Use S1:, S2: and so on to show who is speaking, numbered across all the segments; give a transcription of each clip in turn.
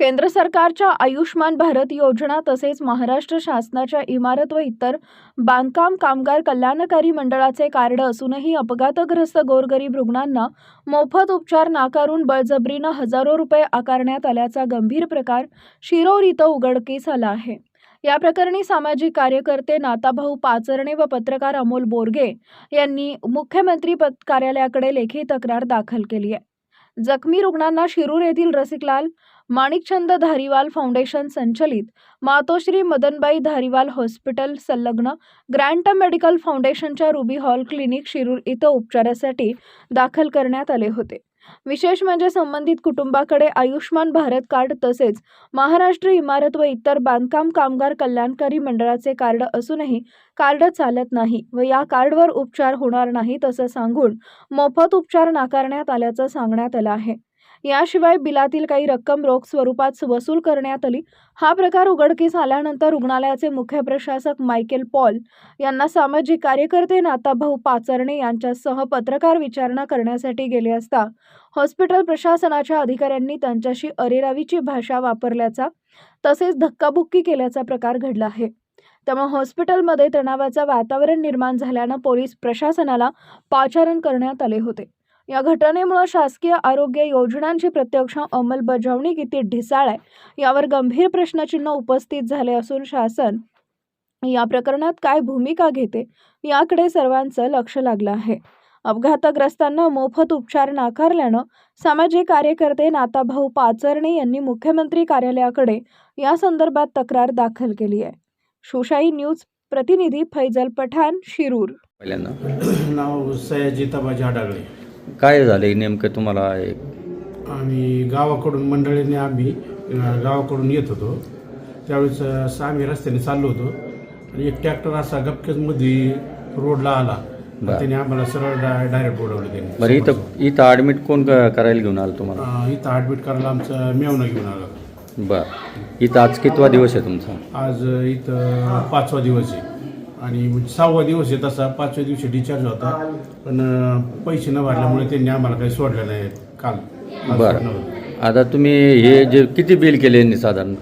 S1: केंद्र सरकारच्या आयुष्मान भारत योजना तसेच महाराष्ट्र शासनाच्या इमारत व इतर बांधकाम कामगार कल्याणकारी मंडळाचे कार्ड असूनही अपघातग्रस्त गोरगरीब रुग्णांना मोफत उपचार नाकारून बळजबरीनं हजारो रुपये आकारण्यात आल्याचा गंभीर प्रकार शिरोर इथं उघडकीस आला आहे. या प्रकरणी सामाजिक कार्यकर्ते नाताभाऊ पाचरणे व पत्रकार अमोल बोरगे यांनी मुख्यमंत्री पद कार्यालयाकडे लेखी तक्रार दाखल केली आहे. जखमी रुग्णांना शिरूर येथील रसिकलाल माणिकचंद धारीवाल फाउंडेशन संचलित मातोश्री मदनबाई धारीवाल हॉस्पिटल संलग्न ग्रँट मेडिकल फाउंडेशनच्या रुबी हॉल क्लिनिक शिरूर इथं उपचारासाठी दाखल करण्यात आले होते. विशेष म्हणजे संबंधित कुटुंबाकडे आयुष्मान भारत कार्ड तसेच महाराष्ट्र इमारत व इतर बांधकाम कामगार कल्याणकारी मंडळाचे कार्ड असूनही कार्ड चालत नाही व या कार्डवर उपचार होणार नाहीत असं सांगून मोफत उपचार नाकारण्यात आल्याचं सांगण्यात आलं आहे. याशिवाय बिलातील काही रक्कम रोख स्वरूपात वसूल करण्यात आली. हा प्रकार उघडकीस आल्यानंतर रुग्णालयाचे मुख्य प्रशासक मायकेल पॉल यांना सामाजिक कार्यकर्ते नाताभाऊ पाचरणे यांच्यासह पत्रकार विचारणा करण्यासाठी गेले असता हॉस्पिटल प्रशासनाच्या अधिकाऱ्यांनी त्यांच्याशी अरेरावीची भाषा वापरल्याचा तसेच धक्काबुक्की केल्याचा प्रकार घडला आहे. त्यामुळे हॉस्पिटलमध्ये तणावाचं वातावरण निर्माण झाल्यानं पोलीस प्रशासनाला पाचारण करण्यात आले होते. या घटनेमुळे शासकीय आरोग्य योजनांची प्रत्यक्ष अंमलबजावणी किती ढिसाळ आहे यावर गंभीर प्रश्नचिन्ह उपस्थित झाले असून शासन या प्रकरणात काय भूमिका घेते याकडे सर्वांचं लक्ष लागलं आहे. अपघातग्रस्तांना मोफत उपचार नाकारल्यानं सामाजिक कार्यकर्ते नाताभाऊ पाचरणे यांनी मुख्यमंत्री कार्यालयाकडे या संदर्भात तक्रार दाखल केली आहे. सुशाही न्यूज प्रतिनिधी फैजल पठाण शिरूर.
S2: पहिल्यांदा.
S3: नाव सयाजी तबाजी आडागळे
S2: काय झालं नेमकं तुम्हाला एक
S3: आम्ही गावाकडून मंडळीने आम्ही अं, गावाकडून येत होतो. त्यावेळेस अं, असं आम्ही रस्त्याने चाललो होतो. आणि एक ट्रॅक्टर असा गपकेजमध्ये रोडला आला. त्याने आम्हाला सरळ डाय डायरेक्ट उडवलं त्याने.
S2: बरं इथं इथं ॲडमिट कोण क- करायला घेऊन आलं तुम्हाला?
S3: अं, इथं ॲडमिट करायला आमचं मेवणं घेऊन आलं.
S2: बरं. इथं आज कितवा दिवस आहे तुमचा?
S3: आज अं, इथं पाचवा दिवस आहे. आणि सहावा दिवस आहे तसा पाचव्या दिवशी डिस्चार्ज होता. पण पैसे न भरल्यामुळे त्यांनी आम्हाला काही सोडलं नाही काल. आज
S2: बरं.
S3: सोडलं.
S2: आता तुम्ही हे जे किती बिल केले यांनी साधारण?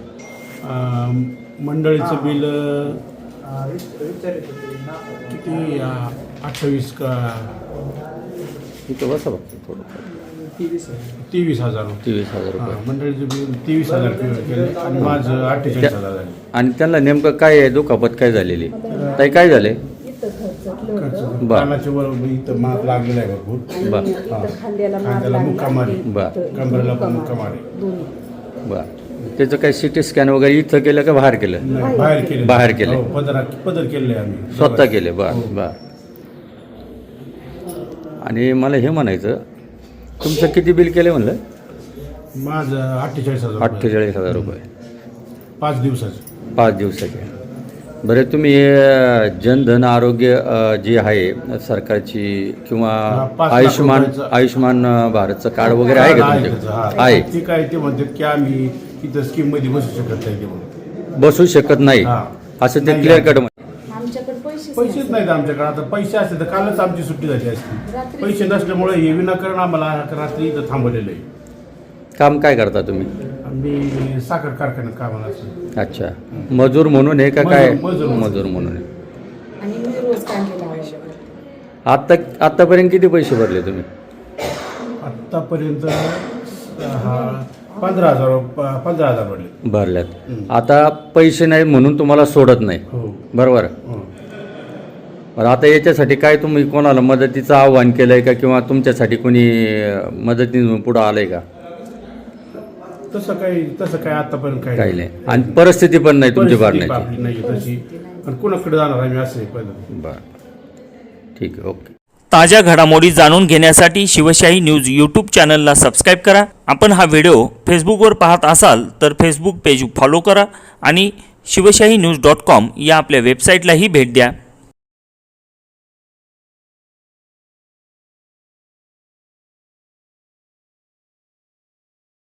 S3: अं, मंडळीचं बिल अं, किती अं, अठ्ठावीस का?
S2: इथं बसा बघतो थोडं.
S3: तेवीस हजार
S2: तेवीस हजार
S3: हां,
S2: रुपये
S3: मंडळीचं बिल तेवीस हजार केले आणि माझं अठ्ठेचाळीस हजार झाले.
S2: आणि त्यांना नेमकं काय आहे? दुखापत काय झालेली? ताई काय झाले? बरं.
S3: बरोबर इथं मार लागलेला आहे भरपूर.
S2: बरं.
S3: हां. खांद्याला मुक्का मारी
S2: बरं.
S3: कमरेला पण मुक्का मारी
S2: बरं. त्याचं काय सी टी स्कॅन वगैरे इथं केलं का बाहेर केलं?
S3: नाही, बाहेर केले.
S2: बाहेर केले.
S3: हो, पदर पदर केले आम्ही.
S2: स्वतः केले.
S3: हो.
S2: बरं बरं. आणि मला हे म्हणायचं तुमचं किती बिल केले म्हणलं
S3: माझं अठ्ठेचाळीस हजार रुपये.
S2: अठ्ठेचाळीस हजार रुपये
S3: पाच दिवसाचं
S2: पाच दिवसाचे बरं तुम्ही जनधन आरोग्य अ, जी आहे सरकारची किंवा
S3: हा, पाच लाख
S2: आयुष्मान
S3: रुपयाचं.
S2: आयुष्मान अ, भारतचं कार्ड वगैरे आहे का
S3: हा,
S2: तुमच्याकडे
S3: हा.
S2: आहे
S3: ती काय ते म्हणतात की आम्ही इथं स्कीममध्ये बसू शकत नाही ते
S2: बसू शकत नाही
S3: हा.
S2: असं ते
S3: नाही,
S2: क्लिअर. कट
S3: पैसेच नाहीत आमच्याकडे. आता पैसे असते तर कालच आमची सुट्टी झाली असती. पैसे नसल्यामुळे हे विनाकारण आम्हाला रात्री इथं थांबवलेलं आहे.
S2: काम काय करता तुम्ही?
S3: आम्ही साखर कारखान्यात कामाला असतो.
S2: अच्छा. मजूर म्हणून हे का काय?
S3: मजूर- मजूर.
S2: मजूर म्हणून. आहे.
S4: आणि मी रोज काढलेला आहे
S2: आत्ता आत्तापर्यंत किती पैसे भरले तुम्ही?
S3: आत्तापर्यंत हा पंधरा हजार प- पंधरा हजार पडले
S2: भरल्यात. आता पैसे नाही म्हणून तुम्हाला सोडत नाही.
S3: हो.
S2: बरोबर?
S3: हो.
S2: बरं आता याच्यासाठी काय तुम्ही कोणाला मदतीचं आव्हान केलंय का किंवा तुमच्यासाठी कोणी मदतीने पुढं आलंय का?
S3: तसं काही तसं काही आतापर्यंत काही
S2: काही नाही. आणि परिस्थिती पण नाही तुमची
S3: परिस्थिती आपली नाही तशी. आणि कुणाकडे जाणार आम्ही असं आहे पहिलं.
S2: बरं. ठीक आहे ओके.
S5: ताज्या घडामोडी जाणून घेण्यासाठी शिवशाही न्यूज यूट्यूब चॅनलला सबस्क्राईब करा. आपण हा व्हिडिओ फेसबुकवर पाहत असाल तर फेसबुक पेज फॉलो करा आणि शिवशाही न्यूज डॉट कॉम या आपल्या वेबसाईटलाही भेट द्या.